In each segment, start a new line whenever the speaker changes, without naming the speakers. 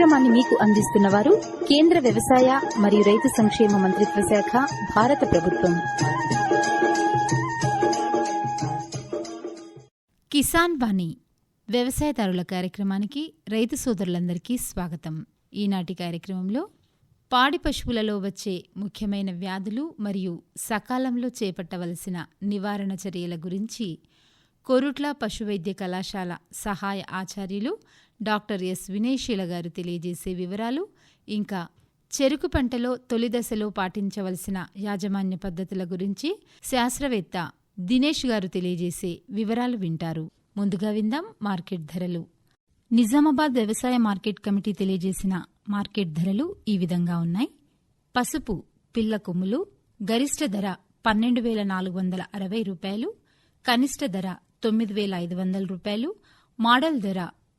కార్యక్రమాన్ని మీకు అందిస్తున్న వారు కేంద్ర వ్యవసాయ మరియు రైతు సంక్షేమ మంత్రిత్వ శాఖ భారత ప్రభుత్వం.
కిసాన్ వాణి వ్యవసాయదారుల కార్యక్రమానికి రైతు సోదరులందరికీ స్వాగతం. ఈనాటి కార్యక్రమంలో పాడి పశువులలో వచ్చే ముఖ్యమైన వ్యాధులు మరియు సకాలంలో చేపట్టవలసిన నివారణ చర్యల గురించి కొరుట్ల పశువైద్య కళాశాల సహాయ ఆచార్యులు డాక్టర్ ఎస్ వినయశీల గారు తెలియజేసే వివరాలు ఇంకా చెరుకు పంటలో తొలి దశలో పాటించవలసిన యాజమాన్య పద్ధతుల గురించి శాస్త్రవేత్త దినేష్ గారు తెలియజేసే వివరాలు వింటారు. ముందుగా విందాం మార్కెట్ ధరలు. నిజామాబాద్ వ్యవసాయ మార్కెట్ కమిటీ తెలియజేసిన మార్కెట్ ధరలు ఈ విధంగా ఉన్నాయి. పసుపు పిల్ల కొమ్ములు గరిష్ట ధర పన్నెండు వేల నాలుగు వందల అరవై రూపాయలు కనిష్ట ధర తొమ్మిది వేల ఐదు వందల రూపాయలు మోడల్ ధర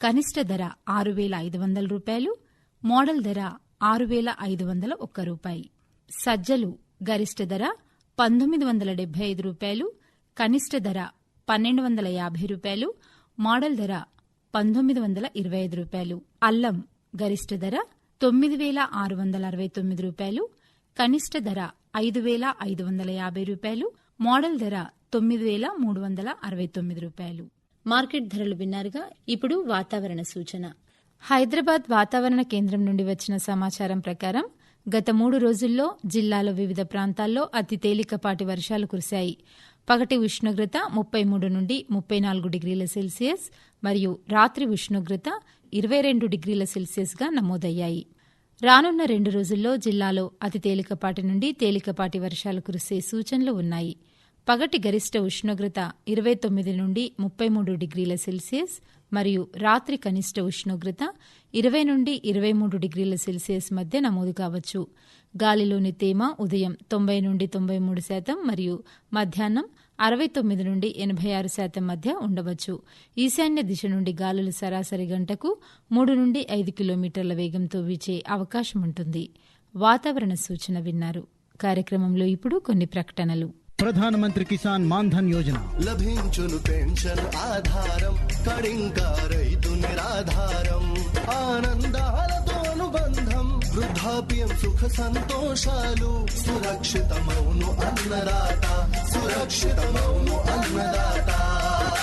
కనిష్ట ధర ఆరు వేల ఐదు వందల రూపాయలు మోడల్ ధర ఆరు వేల ఐదు వందల ఒక్క రూపాయి. సజ్జలు గరిష్ట ధర పంతొమ్మిది వందల డెబ్బై ఐదు రూపాయలు కనిష్ట ధర పన్నెండు వందల యాభై రూపాయలు మోడల్ ధర పంతొమ్మిది వందల ఇరవై ఐదు రూపాయలు. అల్లం గరిష్ట ధర తొమ్మిది వేల ఆరు వందల అరవై తొమ్మిది రూపాయలు కనిష్ట ధర ఐదు వేల ఐదు వందల యాభై రూపాయలు మోడల్ ధర తొమ్మిది వేల మూడు వందల అరవై తొమ్మిది రూపాయలు. మార్కెట్ ధరలు విన్నారుగా. ఇప్పుడు వాతావరణ సూచన. హైదరాబాద్ వాతావరణ కేంద్రం నుండి వచ్చిన సమాచారం ప్రకారం గత మూడు రోజుల్లో జిల్లాలో వివిధ ప్రాంతాల్లో అతి తేలికపాటి వర్షాలు కురిశాయి. పగటి ఉష్ణోగ్రత ముప్పై మూడు నుండి ముప్పై నాలుగు డిగ్రీల సెల్సియస్ మరియు రాత్రి ఉష్ణోగ్రత ఇరవై రెండు డిగ్రీల సెల్సియస్గా నమోదయ్యాయి. రానున్న రెండు రోజుల్లో జిల్లాలో అతి తేలికపాటి నుండి తేలికపాటి వర్షాలు కురిసే సూచనలు ఉన్నాయి. పగటి గరిష్ట ఉష్ణోగ్రత ఇరవై తొమ్మిది నుండి ముప్పై మూడు డిగ్రీల సెల్సియస్ మరియు రాత్రి కనిష్ట ఉష్ణోగ్రత ఇరవై నుండి ఇరవై మూడు డిగ్రీల సెల్సియస్ మధ్య నమోదు కావచ్చు. గాలిలోని తేమ ఉదయం తొంభై నుండి తొంభై మూడు శాతం మరియు మధ్యాహ్నం అరవై తొమ్మిది నుండి ఎనభై ఆరు శాతం మధ్య ఉండవచ్చు. ఈశాన్య దిశ నుండి గాలులు సరాసరి గంటకు మూడు నుండి ఐదు కిలోమీటర్ల వేగంతో వీచే అవకాశం ఉంటుంది వాతావరణ సూచన విన్నారు. కార్యక్రమంలో ఇప్పుడు కొన్ని ప్రకటనలు.
ప్రధానమంత్రి కిసాన్ మాన్ధన్ యోజన
లభించును పెన్షన్ ఆధారం కడింకా రైతు నిరాధారం ఆనందాలతో అనుబంధం వృద్ధాప్యం సుఖ సంతోషాలు సురక్షితమౌను అన్నదాత సురక్షితమౌను అన్నదాత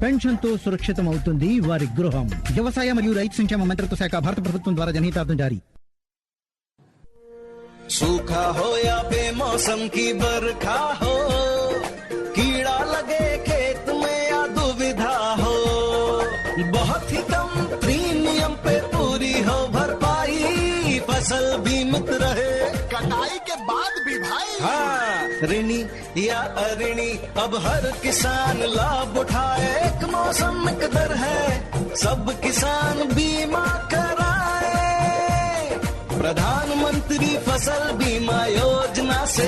పెన్షన్ తో సురక్షితం అవుతుంది వారి గృహం వ్యవసాయ మరియు రైతు సంక్షేమ మంత్రిత్వ శాఖ భారత ప్రభుత్వం ద్వారా జనహితార్థం జారీ
सूखा हो या बेमौसम की बरखा हो कीड़ा लगे खेत में या दुविधा हो बहुत ही कम प्रीमियम पे पूरी हो भरपाई फसल बीमित ऋणी या अऋणी अब हर किसान लाभ उठाए। एक मौसम कदर है, सब किसान बीमा कराए। प्रधानमंत्री फ़सल बीमा योजना से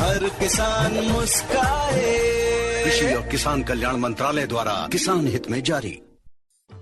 हर किसान मुस्काए। कृषि और किसान कल्याण मंत्रालय द्वारा किसान हित में जारी।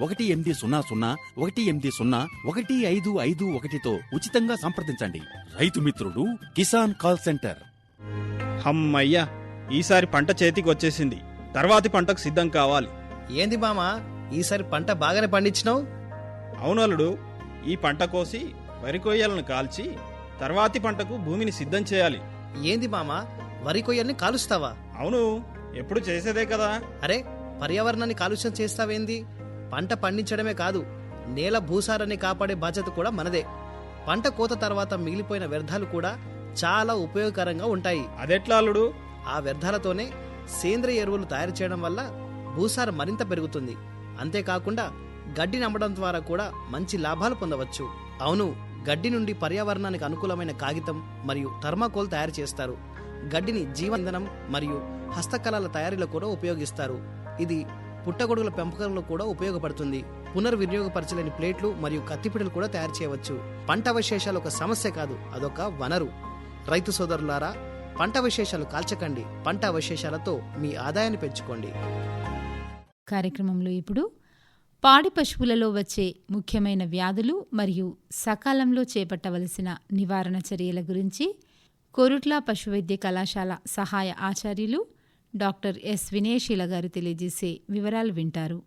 ఒకటి ఎనిమిది సున్నా సున్నా ఒకటి ఎనిమిది సున్నా ఒకటి ఐదు ఐదు ఒకటితో ఉచితంగా సంప్రదించండి. రైతు మిత్రుడు కిసాన్ కాల్ సెంటర్.
హమ్మయ్యా ఈసారి పంట చేతికి వచ్చేసింది. తర్వాతి పంటకు సిద్ధం కావాలి.
ఏంది మామా ఈసారి పంట బాగానే పండించినావు?
అవునలుడు ఈ పంట కోసి వరి కొయ్యలను కాల్చి తర్వాతి పంటకు భూమిని సిద్ధం చేయాలి.
ఏంది మామా వరి కొయ్యల్ని కాలుస్తావా?
అవును ఎప్పుడు చేసేదే కదా.
అరే పర్యావరణాన్ని కాలుష్యం చేస్తావేంది? పంట పండించడమే కాదు నేల భూసారాన్ని కాపాడే బాధ్యత కూడా మనదే. పంట కోత తర్వాత మిగిలిపోయిన వ్యర్థాలు కూడా చాలా ఉపయోగకరంగా ఉంటాయి.
అదెట్లా అల్లుడు?
ఆ వ్యర్థాలతోనే సేంద్రియ ఎరువులు తయారు చేయడం వల్ల భూసారం మరింత పెరుగుతుంది. అంతేకాకుండా గడ్డిని అమ్మడం ద్వారా కూడా మంచి లాభాలు పొందవచ్చు. అవును గడ్డి నుండి పర్యావరణానికి అనుకూలమైన కాగితం మరియు థర్మాకోల్ తయారు చేస్తారు. గడ్డిని జీవ ఇంధనం మరియు హస్తకళల తయారీలో కూడా ఉపయోగిస్తారు. ఇది పుట్టగొడుగుల పెంపకంలో కూడా ఉపయోగపడుతుంది. పునర్వినియోగపరచలేని ప్లేట్లు మరియు కత్తిపిడలు కూడా తయారు చేయవచ్చు. పంట అవశేషాలు ఒక సమస్య కాదు అదొక వనరు. రైతు సోదరులారా పంట అవశేషాలు కాల్చకండి. పంట అవశేషాలతో మీ ఆదాయాన్ని పెంచుకోండి.
కార్యక్రమంలో ఇప్పుడు పాడి పశువులలో వచ్చే ముఖ్యమైన వ్యాధులు మరియు సకాలంలో చేపట్టవలసిన నివారణ చర్యల గురించి కొరుట్ల పశువైద్య కళాశాల సహాయ ఆచార్యులు డాక్టర్ ఎస్ వినయశీల గారు తెలియజేసే వివరాలు వింటారు.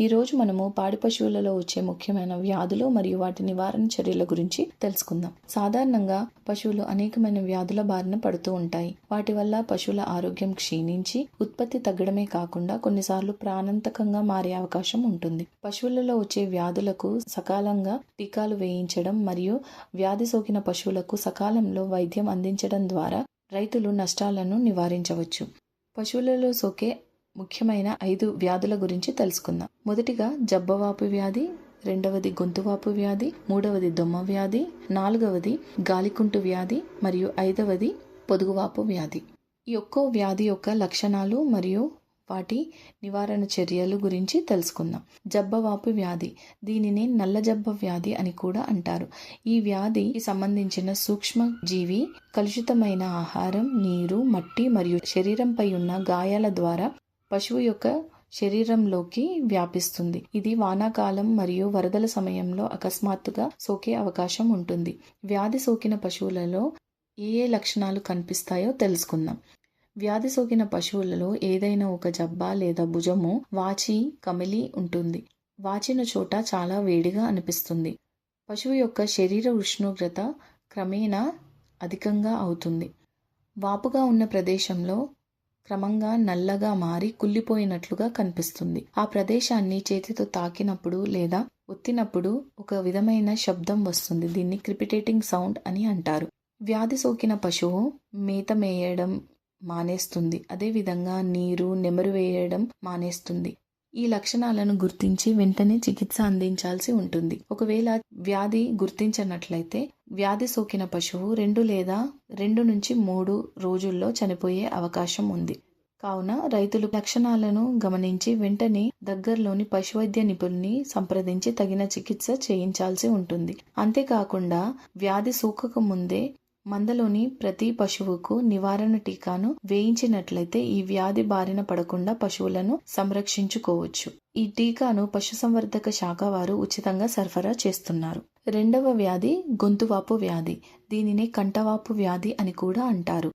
ఈరోజు మనము పాడి పశువులలో వచ్చే ముఖ్యమైన వ్యాధులు మరియు వాటి నివారణ చర్యల గురించి తెలుసుకుందాం. సాధారణంగా పశువులు అనేకమైన వ్యాధుల బారిన పడుతూ ఉంటాయి. వాటి వల్ల పశువుల ఆరోగ్యం క్షీణించి ఉత్పత్తి తగ్గడమే కాకుండా కొన్నిసార్లు ప్రాణాంతకంగా మారే అవకాశం ఉంటుంది. పశువులలో వచ్చే వ్యాధులకు సకాలంగా టీకాలు వేయించడం మరియు వ్యాధి సోకిన పశువులకు సకాలంలో వైద్యం అందించడం ద్వారా రైతులు నష్టాలను నివారించవచ్చు. పశువులలో సోకే ముఖ్యమైన ఐదు వ్యాధుల గురించి తెలుసుకుందాం. మొదటిగా జబ్బవాపు వ్యాధి రెండవది గొంతువాపు వ్యాధి మూడవది దొమ్మ వ్యాధి నాలుగవది గాలికుంటు వ్యాధి మరియు ఐదవది పొదుగువాపు వ్యాధి. ఈ ఒక్కో వ్యాధి యొక్క లక్షణాలు మరియు వాటి నివారణ చర్యలు గురించి తెలుసుకుందాం. జబ్బవాపు వ్యాధి. దీనిని నల్ల జబ్బ వ్యాధి అని కూడా అంటారు. ఈ వ్యాధికి సంబంధించిన సూక్ష్మ జీవి కలుషితమైన ఆహారం నీరు మట్టి మరియు శరీరంపై ఉన్న గాయాల ద్వారా పశువు యొక్క శరీరంలోకి వ్యాపిస్తుంది. ఇది వానాకాలం మరియు వరదల సమయంలో అకస్మాత్తుగా సోకే అవకాశం ఉంటుంది. వ్యాధి సోకిన పశువులలో ఏ ఏ లక్షణాలు కనిపిస్తాయో తెలుసుకుందాం. వ్యాధి సోకిన పశువులలో ఏదైనా ఒక జబ్బ లేదా భుజము వాచి కమిలి ఉంటుంది. వాచిన చోట చాలా వేడిగా అనిపిస్తుంది. పశువు యొక్క శరీర ఉష్ణోగ్రత క్రమేణా అధికంగా అవుతుంది. వాపుగా ఉన్న ప్రదేశంలో క్రమంగా నల్లగా మారి కుళ్ళిపోయినట్లుగా కనిపిస్తుంది. ఆ ప్రదేశాన్ని చేతితో తాకినప్పుడు లేదా ఒత్తినప్పుడు ఒక విధమైన శబ్దం వస్తుంది. దీన్ని క్రిపిటేటింగ్ సౌండ్ అని అంటారు. వ్యాధి సోకిన పశువు మేత మేయడం మానేస్తుంది. అదేవిధంగా నీరు నెమరు వేయడం మానేస్తుంది. ఈ లక్షణాలను గుర్తించి వెంటనే చికిత్స అందించాల్సి ఉంటుంది. ఒకవేళ వ్యాధి గుర్తించినట్లయితే వ్యాధి సోకిన పశువు రెండు లేదా రెండు నుంచి మూడు రోజుల్లో చనిపోయే అవకాశం ఉంది. కావున రైతులు లక్షణాలను గమనించి వెంటనే దగ్గరలోని పశువైద్య నిపుణుని సంప్రదించి తగిన చికిత్స చేయించాల్సి ఉంటుంది. అంతేకాకుండా వ్యాధి సోకక ముందే మందలోని ప్రతి పశువుకు నివారణ టీకాను వేయించినట్లయితే ఈ వ్యాధి బారిన పడకుండా పశువులను సంరక్షించుకోవచ్చు. ఈ టీకాను పశుసంవర్ధక శాఖ వారు ఉచితంగా సరఫరా చేస్తున్నారు. రెండవ వ్యాధి గొంతువాపు వ్యాధి. దీనిని కంటవాపు వ్యాధి అని కూడా అంటారు.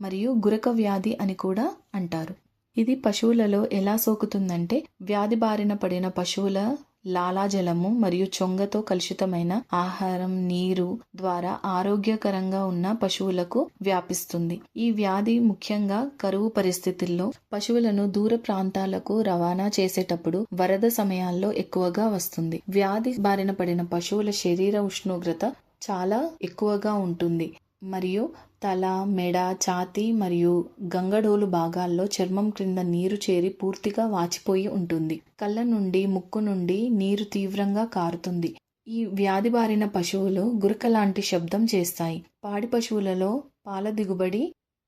మరియు గురక వ్యాధి అని కూడా అంటారు. ఇది పశువులలో ఎలా సోకుతుందంటే వ్యాధి బారిన పడిన పశువుల లాలాజలము మరియు చొంగతో కలుషితమైన ఆహారం నీరు ద్వారా ఆరోగ్యకరంగా ఉన్న పశువులకు వ్యాపిస్తుంది. ఈ వ్యాధి ముఖ్యంగా కరువు పరిస్థితుల్లో పశువులను దూర ప్రాంతాలకు రవాణా చేసేటప్పుడు వరద సమయాల్లో ఎక్కువగా వస్తుంది. వ్యాధి బారిన పడిన పశువుల శరీర ఉష్ణోగ్రత చాలా ఎక్కువగా ఉంటుంది. మరియు తల మెడ ఛాతీ మరియు గంగడోలు భాగాల్లో చర్మం క్రింద నీరు చేరి పూర్తిగా వాచిపోయి ఉంటుంది. కళ్ళ నుండి ముక్కు నుండి నీరు తీవ్రంగా కారుతుంది. ఈ వ్యాధి బారిన పశువులు గురక లాంటి శబ్దం చేస్తాయి. పాడి పశువులలో పాల దిగుబడి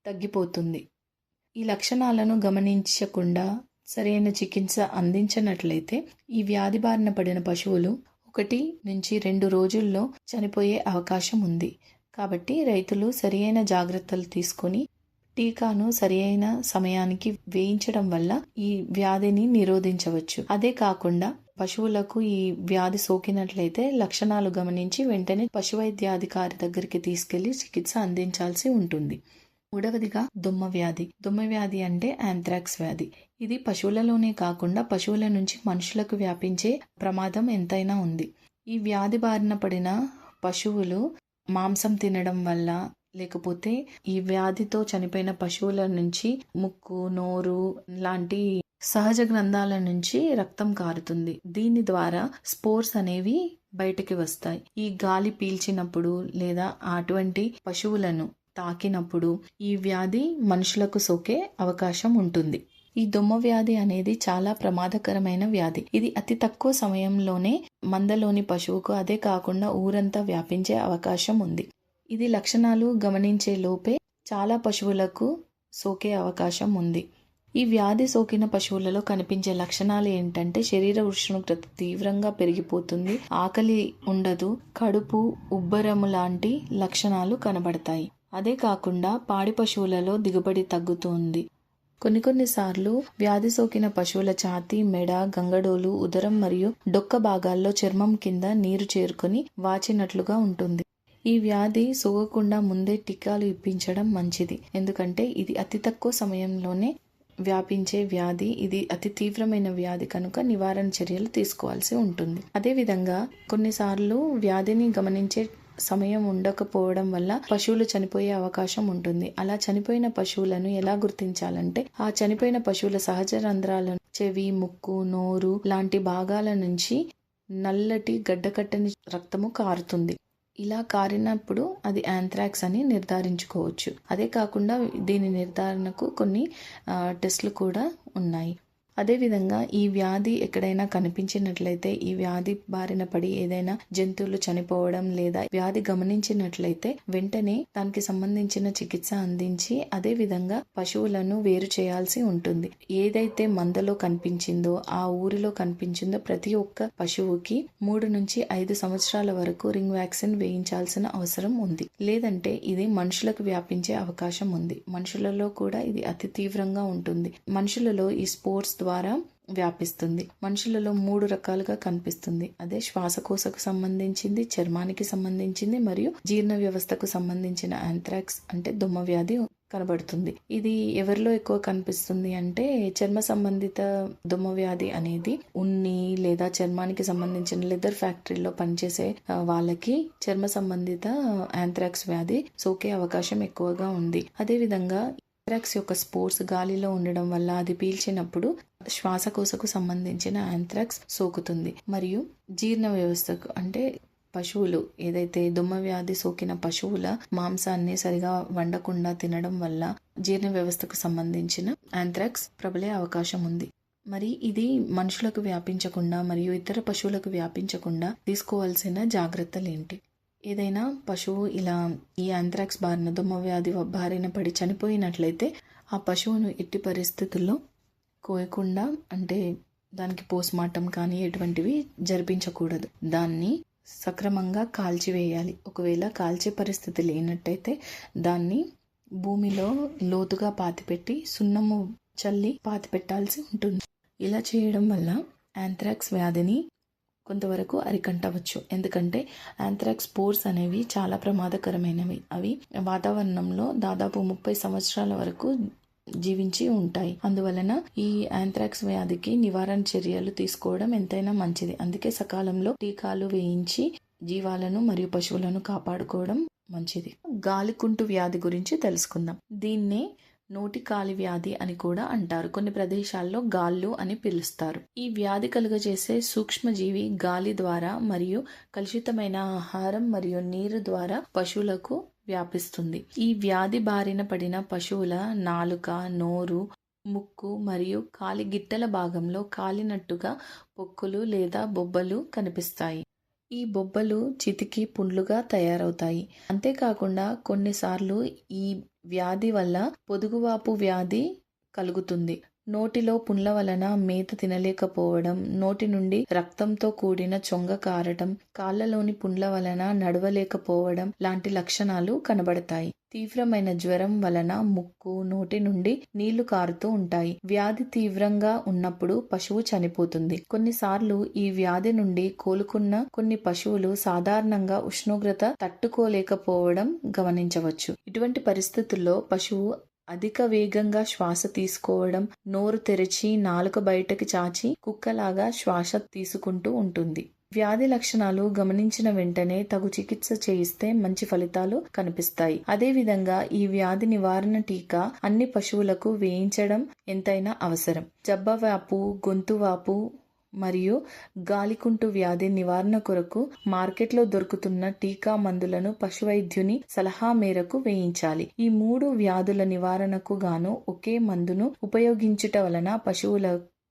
తగ్గిపోతుంది. ఈ లక్షణాలను గమనించకుండా సరైన చికిత్స అందించినట్లయితే ఈ వ్యాధి బారిన పడిన పశువులు ఒకటి నుంచి రెండు రోజుల్లో చనిపోయే అవకాశం ఉంది. కాబట్టి రైతులు సరియైన జాగ్రత్తలు తీసుకొని టీకాను సరియైన సమయానికి వేయించడం వల్ల ఈ వ్యాధిని నిరోధించవచ్చు. అదే కాకుండా పశువులకు ఈ వ్యాధి సోకినట్లయితే లక్షణాలు గమనించి వెంటనే పశువైద్యాధికారి దగ్గరికి తీసుకెళ్ళి చికిత్స అందించాల్సి ఉంటుంది. మూడవదిగా దుమ్మ వ్యాధి. దుమ్మ వ్యాధి అంటే యాంథ్రాక్స్ వ్యాధి. ఇది పశువులలోనే కాకుండా పశువుల నుంచి మనుషులకు వ్యాపించే ప్రమాదం ఎంతైనా ఉంది. ఈ వ్యాధి బారిన పడిన పశువులు మాంసం తినడం వల్ల లేకపోతే ఈ వ్యాధితో చనిపోయిన పశువుల నుంచి ముక్కు నోరు లాంటి సహజ గ్రంథాల నుంచి రక్తం కారుతుంది. దీని ద్వారా స్పోర్స్ అనేవి బయటికి వస్తాయి. ఈ గాలి పీల్చినప్పుడు లేదా అటువంటి పశువులను తాకినప్పుడు ఈ వ్యాధి మనుషులకు సోకే అవకాశం ఉంటుంది. ఈ దుమ్మ వ్యాధి అనేది చాలా ప్రమాదకరమైన వ్యాధి. ఇది అతి తక్కువ సమయంలోనే మందలోని పశువుకు అదే కాకుండా ఊరంతా వ్యాపించే అవకాశం ఉంది. ఇది లక్షణాలు గమనించే లోపే చాలా పశువులకు సోకే అవకాశం ఉంది. ఈ వ్యాధి సోకిన పశువులలో కనిపించే లక్షణాలు ఏంటంటే శరీర ఉష్ణోగ్రత తీవ్రంగా పెరిగిపోతుంది ఆకలి ఉండదు కడుపు ఉబ్బరము లాంటి లక్షణాలు కనబడతాయి. అదే కాకుండా పాడి పశువులలో దిగుబడి తగ్గుతుంది. కొన్ని కొన్నిసార్లు వ్యాధి సోకిన పశువుల ఛాతీ మెడ గంగడోలు ఉదరం మరియు డొక్క భాగాల్లో చర్మం కింద నీరు చేరుకొని వాచినట్లుగా ఉంటుంది. ఈ వ్యాధి సోకకుండా ముందే టీకాలు ఇప్పించడం మంచిది. ఎందుకంటే ఇది అతి తక్కువ సమయంలోనే వ్యాపించే వ్యాధి. ఇది అతి తీవ్రమైన వ్యాధి కనుక నివారణ చర్యలు తీసుకోవాల్సి ఉంటుంది. అదేవిధంగా కొన్నిసార్లు వ్యాధిని గమనించే సమయం ఉండకపోవడం వల్ల పశువులు చనిపోయే అవకాశం ఉంటుంది. అలా చనిపోయిన పశువులను ఎలా గుర్తించాలంటే ఆ చనిపోయిన పశువుల సహజ రంధ్రాలను చెవి ముక్కు నోరు లాంటి భాగాల నుంచి నల్లటి గడ్డకట్టని రక్తము కారుతుంది. ఇలా కారినప్పుడు అది యాంథ్రాక్స్ అని నిర్ధారించుకోవచ్చు. అదే కాకుండా దీని నిర్ధారణకు కొన్ని టెస్ట్లు కూడా ఉన్నాయి. అదేవిధంగా ఈ వ్యాధి ఎక్కడైనా కనిపించినట్లయితే ఈ వ్యాధి బారిన పడి ఏదైనా జంతువులు చనిపోవడం లేదా వ్యాధి గమనించినట్లయితే వెంటనే దానికి సంబంధించిన చికిత్స అందించి అదే విధంగా పశువులను వేరు చేయాల్సి ఉంటుంది. ఏదైతే మందలో కనిపించిందో ఆ ఊరిలో కనిపించిందో ప్రతి ఒక్క పశువుకి మూడు నుంచి ఐదు సంవత్సరాల వరకు రింగ్ వ్యాక్సిన్ వేయించాల్సిన అవసరం ఉంది. లేదంటే ఇది మనుషులకు వ్యాపించే అవకాశం ఉంది. మనుషులలో కూడా ఇది అతి తీవ్రంగా ఉంటుంది. మనుషులలో ఈ స్పోర్ట్స్ ద్వారా వ్యాపిస్తుంది. మనుషులలో మూడు రకాలుగా కనిపిస్తుంది. అదే శ్వాసకోశకు సంబంధించింది చర్మానికి సంబంధించింది మరియు జీర్ణ వ్యవస్థకు సంబంధించిన యాంథ్రాక్స్ అంటే దుమ్మ వ్యాధి కనబడుతుంది. ఇది ఎవరిలో ఎక్కువ కనిపిస్తుంది అంటే చర్మ సంబంధిత దుమ్మ వ్యాధి అనేది ఉన్ని లేదా చర్మానికి సంబంధించిన లెదర్ ఫ్యాక్టరీలో పనిచేసే వాళ్ళకి చర్మ సంబంధిత యాంథ్రాక్స్ వ్యాధి సోకే అవకాశం ఎక్కువగా ఉంది. అదేవిధంగా యాంథ్రాక్స్ యొక్క స్పోర్స్ గాలిలో ఉండడం వల్ల అది పీల్చినప్పుడు శ్వాసకోశకు సంబంధించిన ఆంథ్రాక్స్ సోకుతుంది. మరియు జీర్ణ వ్యవస్థకు అంటే పశువులు ఏదైతే దుమ్మ వ్యాధి సోకిన పశువుల మాంసాన్ని సరిగా వండకుండా తినడం వల్ల జీర్ణ వ్యవస్థకు సంబంధించిన ఆంథ్రాక్స్ ప్రబలే అవకాశం ఉంది. మరి ఇది మనుషులకు వ్యాపించకుండా మరియు ఇతర పశువులకు వ్యాపించకుండా తీసుకోవాల్సిన జాగ్రత్తలు ఏంటి? ఏదైనా పశువు ఇలా ఈ ఆంథ్రాక్స్ బారిన దుమ్మ వ్యాధి బారిన పడి చనిపోయినట్లయితే ఆ పశువును ఎట్టి పరిస్థితుల్లో కోయకుండా అంటే దానికి పోస్ట్మార్టం కానీ ఎటువంటివి జరిపించకూడదు. దాన్ని సక్రమంగా కాల్చివేయాలి. ఒకవేళ కాల్చే పరిస్థితి లేనట్టయితే దాన్ని భూమిలో లోతుగా పాతిపెట్టి సున్నము చల్లి పాతిపెట్టాల్సి ఉంటుంది. ఇలా చేయడం వల్ల యాంథ్రాక్స్ వ్యాధిని కొంతవరకు అరికంటవచ్చు ఎందుకంటే యాంథ్రాక్స్ స్పోర్స్ అనేవి చాలా ప్రమాదకరమైనవి. అవి వాతావరణంలో దాదాపు ముప్పై సంవత్సరాల వరకు జీవించి ఉంటాయి. అందువలన ఈ యాంథ్రాక్స్ వ్యాధికి నివారణ చర్యలు తీసుకోవడం ఎంతైనా మంచిది. అందుకే సకాలంలో టీకాలు వేయించి జీవాలను మరియు పశువులను కాపాడుకోవడం మంచిది. గాలికుంటు వ్యాధి గురించి తెలుసుకుందాం. దీన్నే నోటి కాలి వ్యాధి అని కూడా అంటారు. కొన్ని ప్రదేశాల్లో గాళ్ళు అని పిలుస్తారు. ఈ వ్యాధి కలుగజేసే సూక్ష్మజీవి గాలి ద్వారా మరియు కలుషితమైన ఆహారం మరియు నీరు ద్వారా పశువులకు వ్యాపిస్తుంది. ఈ వ్యాధి బారిన పడిన పశువుల నాలుక నోరు ముక్కు మరియు కాలి గిట్టల భాగంలో కాలినట్టుగా పొక్కులు లేదా బొబ్బలు కనిపిస్తాయి. ఈ బొబ్బలు చితికి పుండ్లుగా తయారవుతాయి. అంతేకాకుండా కొన్నిసార్లు ఈ వ్యాధి వల్ల పొదుగువాపు వ్యాధి కలుగుతుంది. నోటిలో పుండ్ల వలన మేత తినలేకపోవడం నోటి నుండి రక్తంతో కూడిన చొంగ కారటం కాళ్ళలోని పుండ్ల వలన నడవలేకపోవడం లాంటి లక్షణాలు కనబడతాయి. తీవ్రమైన జ్వరం వలన ముక్కు నోటి నుండి నీళ్ళు కారుతూ ఉంటాయి. వ్యాధి తీవ్రంగా ఉన్నప్పుడు పశువు చనిపోతుంది. కొన్నిసార్లు ఈ వ్యాధి నుండి కోలుకున్న కొన్ని పశువులు సాధారణంగా ఉష్ణోగ్రత తట్టుకోలేకపోవడం గమనించవచ్చు. ఇటువంటి పరిస్థితుల్లో పశువు అధిక వేగంగా శ్వాస తీసుకోవడం నోరు తెరిచి నాలుక బయటకి చాచి కుక్కలాగా శ్వాస తీసుకుంటూ ఉంటుంది. వ్యాధి లక్షణాలు గమనించిన వెంటనే తగు చికిత్స చేయిస్తే మంచి ఫలితాలు కనిపిస్తాయి. అదేవిధంగా ఈ వ్యాధి నివారణ టీకా అన్ని పశువులకు వేయించడం ఎంతైనా అవసరం. జబ్బవాపు గొంతువాపు మరియు గాలికుంటు వ్యాధి నివారణ కొరకు మార్కెట్లో దొరుకుతున్న టీకా మందులను పశువైద్యుని సలహా మేరకు వేయించాలి. ఈ మూడు వ్యాధుల నివారణకు గాను ఒకే మందును ఉపయోగించుట వలన పశువుల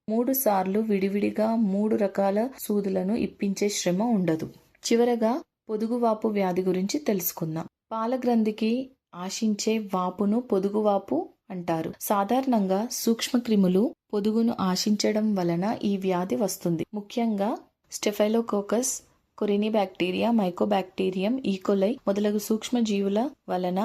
మూడు సార్లు విడివిడిగా మూడు రకాల సూదులను ఇప్పించే శ్రమ ఉండదు. చివరగా పొదుగువాపు వ్యాధి గురించి తెలుసుకుందాం. పాలగ్రంథికి ఆశించే వాపును పొదుగువాపు అంటారు. సాధారణంగా సూక్ష్మక్రిములు పొదుగును ఆశించడం వలన ఈ వ్యాధి వస్తుంది. ముఖ్యంగా staphylococcus కొరిని bacteria mycobacterium E coli e. మొదలగు సూక్ష్మజీవుల వలన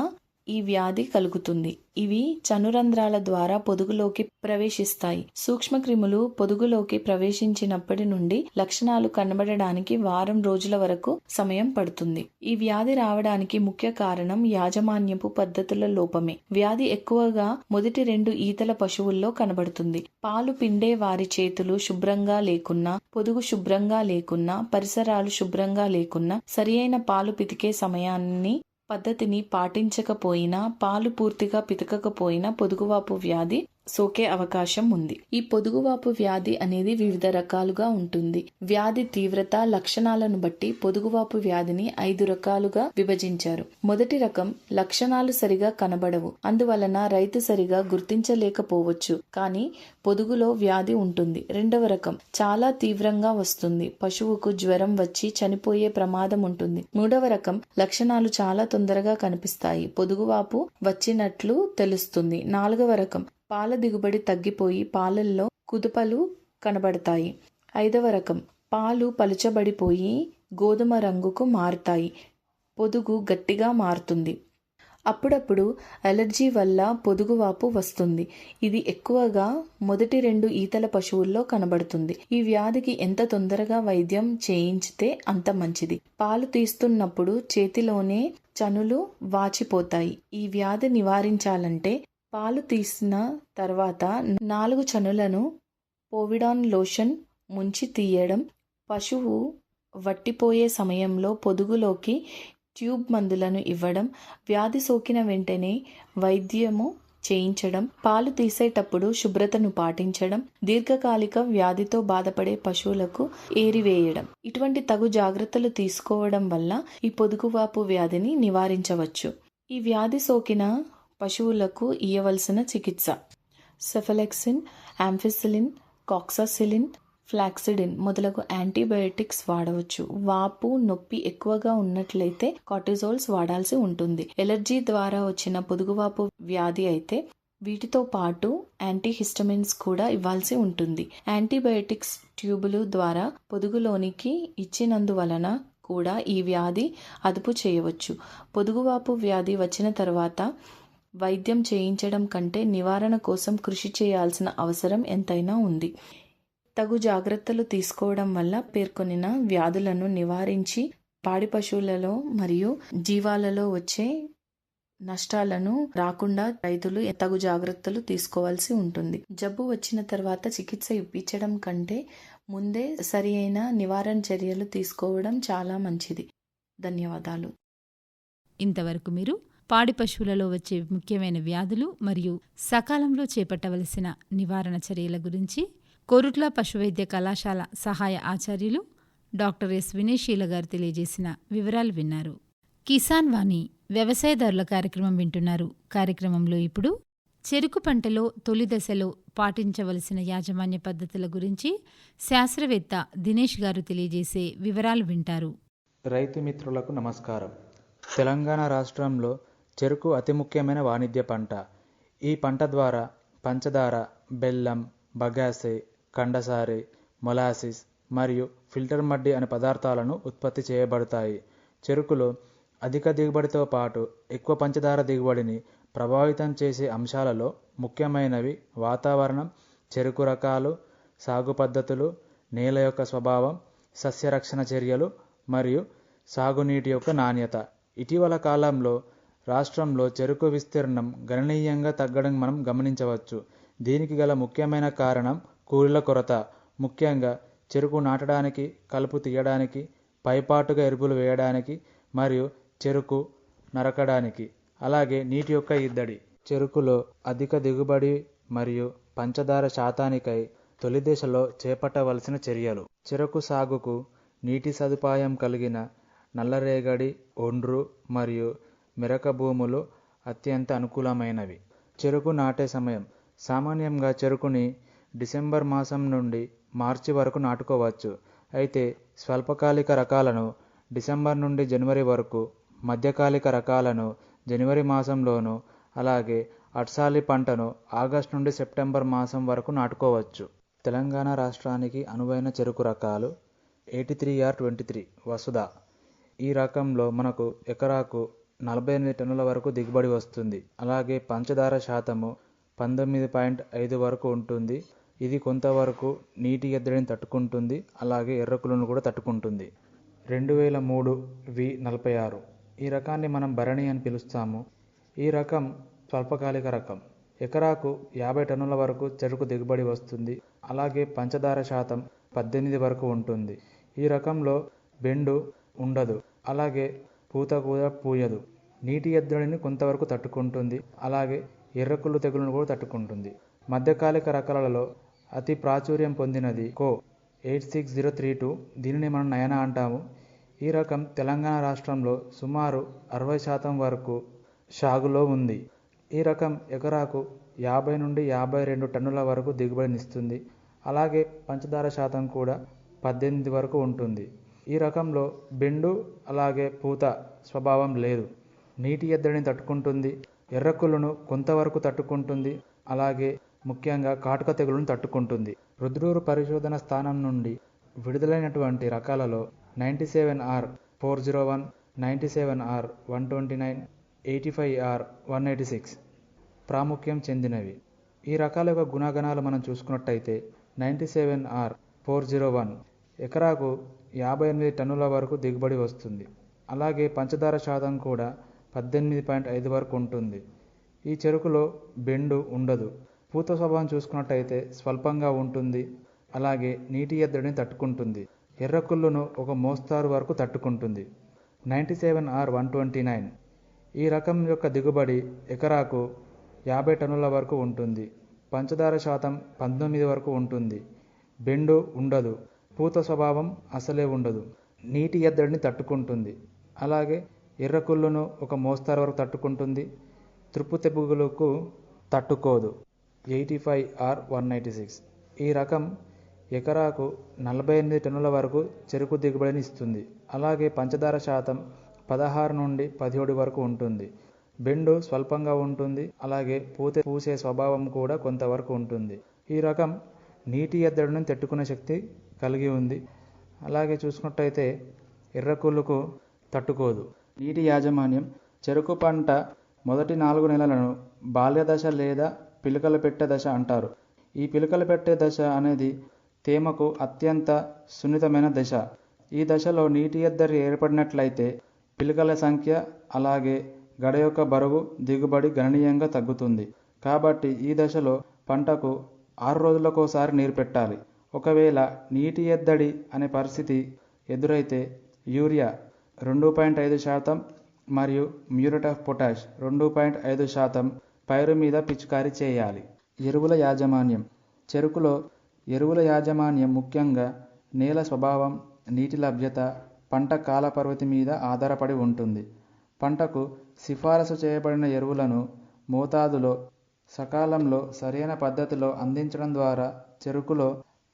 ఈ వ్యాధి కలుగుతుంది. ఇవి చనురంధ్రాల ద్వారా పొదుగులోకి ప్రవేశిస్తాయి. సూక్ష్మక్రిములు పొదుగులోకి ప్రవేశించినప్పటి నుండి లక్షణాలు కనబడడానికి వారం రోజుల వరకు సమయం పడుతుంది. ఈ వ్యాధి రావడానికి ముఖ్య కారణం యాజమాన్యపు పద్ధతుల లోపమే. వ్యాధి ఎక్కువగా మొదటి రెండు ఈతల పశువుల్లో కనబడుతుంది. పాలు పిండే వారి చేతులు శుభ్రంగా లేకున్నా పొదుగు శుభ్రంగా లేకున్నా పరిసరాలు శుభ్రంగా లేకున్నా సరియైన పాలు పితికే సమయాన్ని పద్ధతిని పాటించకపోయినా పాలు పూర్తిగా పితకకపోయినా పొదుగువాపు వ్యాధి సోకే అవకాశం ఉంది. ఈ పొదుగువాపు వ్యాధి అనేది వివిధ రకాలుగా ఉంటుంది. వ్యాధి తీవ్రత లక్షణాలను బట్టి పొదుగువాపు వ్యాధిని ఐదు రకాలుగా విభజించారు. మొదటి రకం లక్షణాలు సరిగా కనబడవు. అందువలన రైతు సరిగా గుర్తించలేకపోవచ్చు. కానీ పొదుగులో వ్యాధి ఉంటుంది. రెండవ రకం చాలా తీవ్రంగా వస్తుంది. పశువుకు జ్వరం వచ్చి చనిపోయే ప్రమాదం ఉంటుంది. మూడవ రకం లక్షణాలు చాలా తొందరగా కనిపిస్తాయి. పొదుగువాపు వచ్చినట్లు తెలుస్తుంది. నాలుగవ రకం పాల దిగుబడి తగ్గిపోయి పాలల్లో కుదుపలు కనబడతాయి. ఐదవ రకం. పాలు పలుచబడిపోయి గోధుమ రంగుకు మారుతాయి. పొదుగు గట్టిగా మారుతుంది. అప్పుడప్పుడు అలర్జీ వల్ల పొదుగువాపు వస్తుంది. ఇది ఎక్కువగా మొదటి రెండు ఈతల పశువుల్లో కనబడుతుంది. ఈ వ్యాధికి ఎంత తొందరగా వైద్యం చేయించితే అంత మంచిది. పాలు తీస్తున్నప్పుడు చేతిలోనే చనులు వాచిపోతాయి. ఈ వ్యాధి నివారించాలంటే పాలు తీసిన తర్వాత నాలుగు చనులను పోవిడాన్ లోషన్ ముంచి తీయడం పశువు వట్టిపోయే సమయంలో పొదుగులోకి ట్యూబ్ మందులను ఇవ్వడం వ్యాధి సోకిన వెంటనే వైద్యము చేయించడం పాలు తీసేటప్పుడు శుభ్రతను పాటించడం దీర్ఘకాలిక వ్యాధితో బాధపడే పశువులకు ఏరివేయడం. ఇటువంటి తగు జాగ్రత్తలు తీసుకోవడం వల్ల ఈ పొదుగువాపు వ్యాధిని నివారించవచ్చు. ఈ వ్యాధి సోకిన పశువులకు ఇయ్యవలసిన చికిత్స. సెఫలెక్సిన్ యాంఫిసిలిన్ కాక్సాసిలిన్ ఫ్లాక్సిడిన్ మొదలగు యాంటీబయోటిక్స్ వాడవచ్చు. వాపు నొప్పి ఎక్కువగా ఉన్నట్లయితే కార్టిజోల్స్ వాడాల్సి ఉంటుంది. ఎలర్జీ ద్వారా వచ్చిన పొదుగువాపు వ్యాధి అయితే వీటితో పాటు యాంటీహిస్టమిన్స్ కూడా ఇవ్వాల్సి ఉంటుంది. యాంటీబయోటిక్స్ ట్యూబులు ద్వారా పొదుగులోనికి ఇచ్చినందువలన కూడా ఈ వ్యాధి అదుపు చేయవచ్చు. పొదుగువాపు వ్యాధి వచ్చిన తర్వాత వైద్యం చేయించడం కంటే నివారణ కోసం కృషి చేయాల్సిన అవసరం ఎంతైనా ఉంది. తగు జాగ్రత్తలు తీసుకోవడం వల్ల పేర్కొనిన వ్యాధులను నివారించి పాడి పశువులలో మరియు జీవాలలో వచ్చే నష్టాలను రాకుండా రైతులు తగు జాగ్రత్తలు తీసుకోవాల్సి ఉంటుంది. జబ్బు వచ్చిన తర్వాత చికిత్స ఇప్పించడం కంటే ముందే సరి అయిన నివారణ చర్యలు తీసుకోవడం చాలా మంచిది. ధన్యవాదాలు.
ఇంతవరకు మీరు పాడి పశువులలో వచ్చే ముఖ్యమైన వ్యాధులు మరియు సకాలంలో చేపట్టవలసిన నివారణ చర్యల గురించి కోరుట్ల పశువైద్య కళాశాల సహాయ ఆచార్యులు డాక్టర్ ఎస్ వినయశీల గారు తెలియజేసిన వివరాలు విన్నారు. కిసాన్ వాణి వ్యవసాయదారుల కార్యక్రమం వింటున్నారు. కార్యక్రమంలో ఇప్పుడు చెరుకు పంటలో తొలి దశలో పాటించవలసిన యాజమాన్య పద్ధతుల గురించి శాస్త్రవేత్త దినేష్ గారు తెలియజేసే వివరాలు వింటారు.
రైతు మిత్రులకు నమస్కారం. తెలంగాణ రాష్ట్రంలో చెరుకు అతి ముఖ్యమైన వాణిజ్య పంట. ఈ పంట ద్వారా పంచదార బెల్లం బగాసే కండసారి మొలాసిస్ మరియు ఫిల్టర్ మడ్డి అనే పదార్థాలను ఉత్పత్తి చేయబడతాయి. చెరుకులో అధిక దిగుబడితో పాటు ఎక్కువ పంచదార దిగుబడిని ప్రభావితం చేసే అంశాలలో ముఖ్యమైనవి వాతావరణం చెరుకు రకాలు సాగు పద్ధతులు నేల యొక్క స్వభావం సస్యరక్షణ చర్యలు మరియు సాగునీటి యొక్క నాణ్యత. ఇటీవల కాలంలో రాష్ట్రంలో చెరుకు విస్తీర్ణం గణనీయంగా తగ్గడం మనం గమనించవచ్చు. దీనికి గల ముఖ్యమైన కారణం కూలీల కొరత. ముఖ్యంగా చెరుకు నాటడానికి కలుపు తీయడానికి పైపాటుగా ఎరుపులు వేయడానికి మరియు చెరుకు నరకడానికి అలాగే నీటి యొక్క ఇద్దడి. చెరుకులో అధిక దిగుబడి మరియు పంచదార శాతానికై తొలి దశలో చేపట్టవలసిన చర్యలు. చెరకు సాగుకు నీటి సదుపాయం కలిగిన నల్లరేగడి ఒండ్రు మరియు మెరక భూములు అత్యంత అనుకూలమైనవి. చెరుకు నాటే సమయం. సామాన్యంగా చెరుకుని డిసెంబర్ మాసం నుండి మార్చి వరకు నాటుకోవచ్చు. అయితే స్వల్పకాలిక రకాలను డిసెంబర్ నుండి జనవరి వరకు మధ్యకాలిక రకాలను జనవరి మాసంలోను అలాగే అట్సాలి పంటను ఆగస్టు నుండి సెప్టెంబర్ మాసం వరకు నాటుకోవచ్చు. తెలంగాణ రాష్ట్రానికి అనువైన చెరుకు రకాలు eighty three R twenty three Vasudha. ఈ రకంలో మనకు ఎకరాకు నలభై ఎనిమిది టన్నుల వరకు దిగుబడి వస్తుంది. అలాగే పంచదార శాతము పంతొమ్మిది పాయింట్ ఐదు వరకు ఉంటుంది. ఇది కొంతవరకు నీటి ఎద్దడిని తట్టుకుంటుంది. అలాగే ఎర్రకులను కూడా తట్టుకుంటుంది. రెండు వేల మూడు వి నలభై ఆరు. ఈ రకాన్ని మనం భరణి అని పిలుస్తాము. ఈ రకం స్వల్పకాలిక రకం. ఎకరాకు యాభై టన్నుల వరకు చెరుకు దిగుబడి వస్తుంది. అలాగే పంచదార శాతం పద్దెనిమిది వరకు ఉంటుంది. ఈ రకంలో బెండు ఉండదు. అలాగే పూత కూడా పూయదు. నీటి ఎద్దడిని కొంతవరకు తట్టుకుంటుంది. అలాగే ఎర్రకుళ్ళు తెగులను కూడా తట్టుకుంటుంది. మధ్యకాలిక రకాలలో అతి ప్రాచుర్యం పొందినది Co eight six zero three two. దీనిని మనం నయన అంటాము. ఈ రకం తెలంగాణ రాష్ట్రంలో సుమారు అరవై శాతం వరకు సాగులో ఉంది. ఈ రకం ఎకరాకు యాభై నుండి యాభై రెండు టన్నుల వరకు దిగుబడినిస్తుంది. అలాగే పంచదార శాతం కూడా పద్దెనిమిది వరకు ఉంటుంది. ఈ రకంలో బెండు అలాగే పూత స్వభావం లేదు. నీటి ఎద్దడిని తట్టుకుంటుంది ఎర్రకులను కొంతవరకు తట్టుకుంటుంది అలాగే ముఖ్యంగా కాటుక తెగులను తట్టుకుంటుంది. రుద్రూరు పరిశోధన స్థానం నుండి విడుదలైనటువంటి రకాలలో ninety seven R four zero one ninety seven R one twenty nine eighty five R one eighty six ప్రాముఖ్యం చెందినవి. ఈ రకాల యొక్క గుణగణాలు మనం చూసుకున్నట్టయితే ninety seven R four zero one ఎకరాకు యాభై ఎనిమిది టన్నుల వరకు దిగుబడి వస్తుంది. అలాగే పంచదార శాతం కూడా పద్దెనిమిది పాయింట్ ఐదు వరకు ఉంటుంది. ఈ చెరుకులో బెండు ఉండదు. పూత స్వభావం చూసుకున్నట్టయితే స్వల్పంగా ఉంటుంది. అలాగే నీటి ఎద్దడిని తట్టుకుంటుంది. ఎర్రకుళ్ళును ఒక మోస్తారు వరకు తట్టుకుంటుంది. Ninety seven R one twenty nine. ఈ రకం యొక్క దిగుబడి ఎకరాకు యాభై టన్నుల వరకు ఉంటుంది. పంచదార శాతం పంతొమ్మిది వరకు ఉంటుంది. బెండు ఉండదు. పూత స్వభావం అసలే ఉండదు. నీటి ఎద్దడిని తట్టుకుంటుంది. అలాగే ఎర్రకుళ్ళును ఒక మోస్తారు వరకు తట్టుకుంటుంది. త్రుప్పు తెగులుకు తట్టుకోదు. Eighty five R one ninety six. ఈ రకం ఎకరాకు నలభై ఎనిమిది టన్నుల వరకు చెరుకు దిగుబడిని ఇస్తుంది. అలాగే పంచదార శాతం పదహారు నుండి పదిహేడు వరకు ఉంటుంది. బెండు స్వల్పంగా ఉంటుంది. అలాగే పూత పూసే స్వభావం కూడా కొంతవరకు ఉంటుంది. ఈ రకం నీటి ఎద్దడిని తట్టుకునే శక్తి కలిగి ఉంది. అలాగే చూసుకున్నట్టయితే ఎర్రకుళ్ళుకు తట్టుకోదు. నీటి యాజమాన్యం చెరుకు పంట మొదటి నాలుగు నెలలను బాల్యదశ లేదా పిలకల పెట్టే దశ అంటారు. ఈ పిలకల పెట్టే దశ అనేది తేమకు అత్యంత సున్నితమైన దశ. ఈ దశలో నీటి ఎద్దరి ఏర్పడినట్లయితే పిలకల సంఖ్య అలాగే గడ యొక్క బరువు దిగుబడి గణనీయంగా తగ్గుతుంది. కాబట్టి ఈ దశలో పంటకు ఆరు రోజులకోసారి నీరు పెట్టాలి. ఒకవేళ నీటి ఎద్దడి అనే పరిస్థితి ఎదురైతే యూరియా రెండు పాయింట్ ఐదు శాతం మరియు మ్యూరేట్ ఆఫ్ పొటాష్ రెండు పాయింట్ ఐదు శాతం పైరు మీద పిచికారీ చేయాలి. ఎరువుల యాజమాన్యం. చెరుకులో ఎరువుల యాజమాన్యం ముఖ్యంగా నేల స్వభావం నీటి లభ్యత పంట కాలపరిమితి మీద ఆధారపడి ఉంటుంది. పంటకు సిఫారసు చేయబడిన ఎరువులను మోతాదులో సకాలంలో సరైన పద్ధతిలో అందించడం ద్వారా చెరుకులో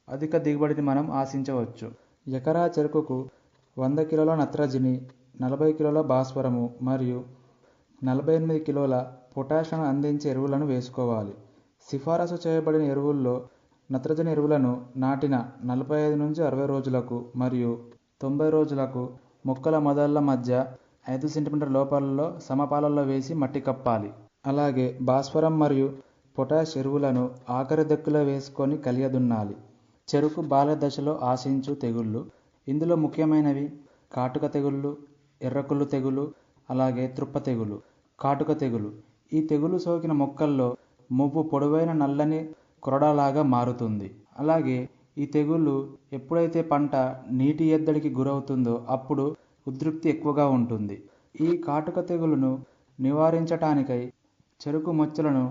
అధిక దిగుబడిని మనం ఆశించవచ్చు. ఎకరా చెరుకుకు వంద కిలోల నత్రజని నలభై కిలోల భాస్వరము మరియు నలభై ఎనిమిది కిలోల పొటాషియం అందించే ఎరువులను వేసుకోవాలి. సిఫారసు చేయబడిన ఎరువుల్లో నత్రజని ఎరువులను నాటిన నలభై ఐదు నుంచి అరవై రోజులకు మరియు తొంభై రోజులకు మొక్కల మొదళ్ళ మధ్య ఐదు సెంటీమీటర్ లోపలలో సమపాలలో వేసి మట్టి కప్పాలి. అలాగే భాస్వరం మరియు పొటాష్ ఎరువులను ఆఖరి దక్కులో వేసుకొని కలియదున్నాలి. చెరుకు బాల దశలో ఆశించు తెగుళ్ళు. ఇందులో ముఖ్యమైనవి కాటుక తెగుళ్ళు ఎర్రకుళ్ళు తెగులు అలాగే త్రుప్ప తెగులు. కాటుక తెగులు. ఈ తెగులు సోకిన మొక్కల్లో మువ్వు పొడవైన నల్లని కొరడాలాగా మారుతుంది. అలాగే ఈ తెగుళ్ళు ఎప్పుడైతే పంట నీటి ఎద్దడికి గురవుతుందో అప్పుడు ఉద్రిక్తి ఎక్కువగా ఉంటుంది. ఈ కాటుక తెగులును నివారించటానికై చెరుకు మొచ్చలను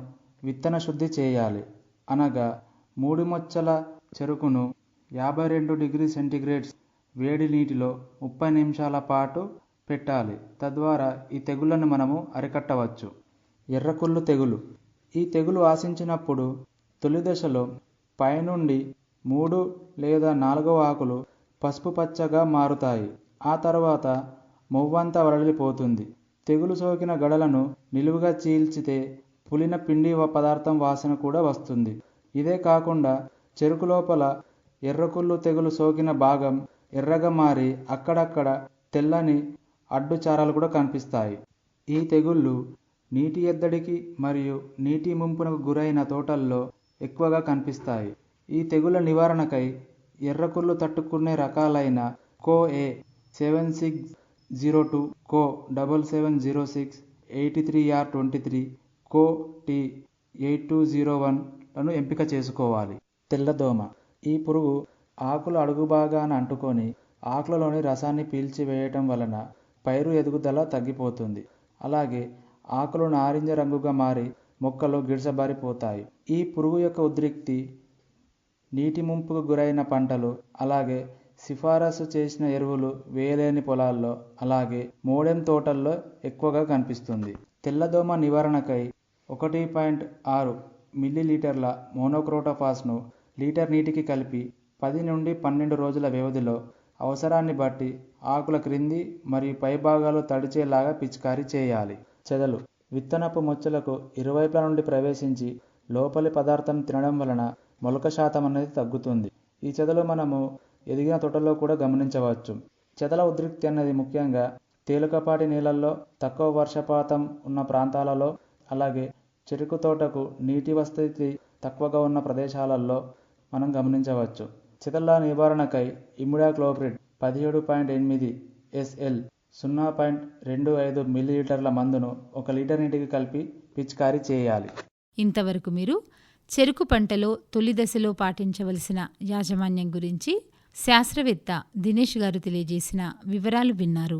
విత్తన శుద్ధి చేయాలి. అనగా మూడు మొచ్చల చెరుకును యాభై రెండు డిగ్రీ సెంటీగ్రేడ్స్ వేడి నీటిలో ముప్పై నిమిషాల పాటు పెట్టాలి. తద్వారా ఈ తెగుళ్ళను మనము అరికట్టవచ్చు. ఎర్రకుళ్ళు తెగులు. ఈ తెగులు ఆశించినప్పుడు తొలి దశలో పైనుండి మూడు లేదా నాలుగవ ఆకులు పసుపు పచ్చగా మారుతాయి. ఆ తర్వాత మొవ్వంతా వరలిపోతుంది. తెగులు సోకిన గడలను నిలువుగా చీల్చితే పులిన పిండి పదార్థం వాసన కూడా వస్తుంది. ఇదే కాకుండా చెరుకు లోపల ఎర్రకుళ్ళు తెగులు సోకిన భాగం ఎర్రగా మారి అక్కడక్కడ తెల్లని అడ్డుచారాలు కూడా కనిపిస్తాయి. ఈ తెగుళ్ళు నీటి ఎద్దడికి మరియు నీటి ముంపునకు గురైన తోటల్లో ఎక్కువగా కనిపిస్తాయి. ఈ తెగుళ్ళ నివారణకై ఎర్రకుళ్ళు తట్టుకునే రకాలైన Co A seven six zero two Co double seven zero six eighty three R twenty three Co T eight two zero వన్లను ఎంపిక చేసుకోవాలి. తెల్లదోమ ఈ పురుగు ఆకుల అడుగు భాగాన అంటుకొని ఆకులలోని రసాన్ని పీల్చివేయటం వలన పైరు ఎదుగుదల తగ్గిపోతుంది. అలాగే ఆకులు నారింజ రంగుగా మారి మొక్కలు గిడసబారిపోతాయి ఈ పురుగు యొక్క ఉద్రిక్తి నీటి ముంపుకు గురైన పంటలు అలాగే సిఫారసు చేసిన ఎరువులు వేయలేని పొలాల్లో అలాగే మోడెం తోటల్లో ఎక్కువగా కనిపిస్తుంది. తెల్లదోమ నివారణకై ఒకటి పాయింట్ ఆరు మిల్లీలీటర్ల మోనోక్రోటోఫాస్ను లీటర్ నీటికి కలిపి పది నుండి పన్నెండు రోజుల వ్యవధిలో అవసరాన్ని బట్టి ఆకుల క్రింది మరియు పైభాగాలు తడిచేలాగా పిచికారీ చేయాలి. చెదలు. విత్తనపు మొచ్చలకు ఇరువైపుల నుండి ప్రవేశించి లోపలి పదార్థం తినడం వలన మొలక శాతం అనేది తగ్గుతుంది. ఈ చెదలు మనము ఎదిగిన తోటలో కూడా గమనించవచ్చు. చెదల ఉద్రిక్తి అనేది ముఖ్యంగా తేలికపాటి నీళ్ళల్లో తక్కువ వర్షపాతం ఉన్న ప్రాంతాలలో అలాగే చెరుకు తోటకు నీటి వసతి తక్కువగా ఉన్న ప్రదేశాలలో మనం గమనించవచ్చు. చెదల నివారణకై ఇమిడాక్లోప్రిడ్ పదిహేడు పాయింట్ ఎనిమిది ఎస్ఎల్ సున్నా పాయింట్ రెండు ఐదు మిల్లీలీటర్ల మందును ఒక లీటర్ నీటికి కలిపి పిచికారీ చేయాలి.
ఇంతవరకు మీరు చెరుకు పంటలో తొలి దశలో పాటించవలసిన యాజమాన్యం గురించి శాస్త్రవేత్త దినేష్ గారు తెలియజేసిన వివరాలు విన్నారు.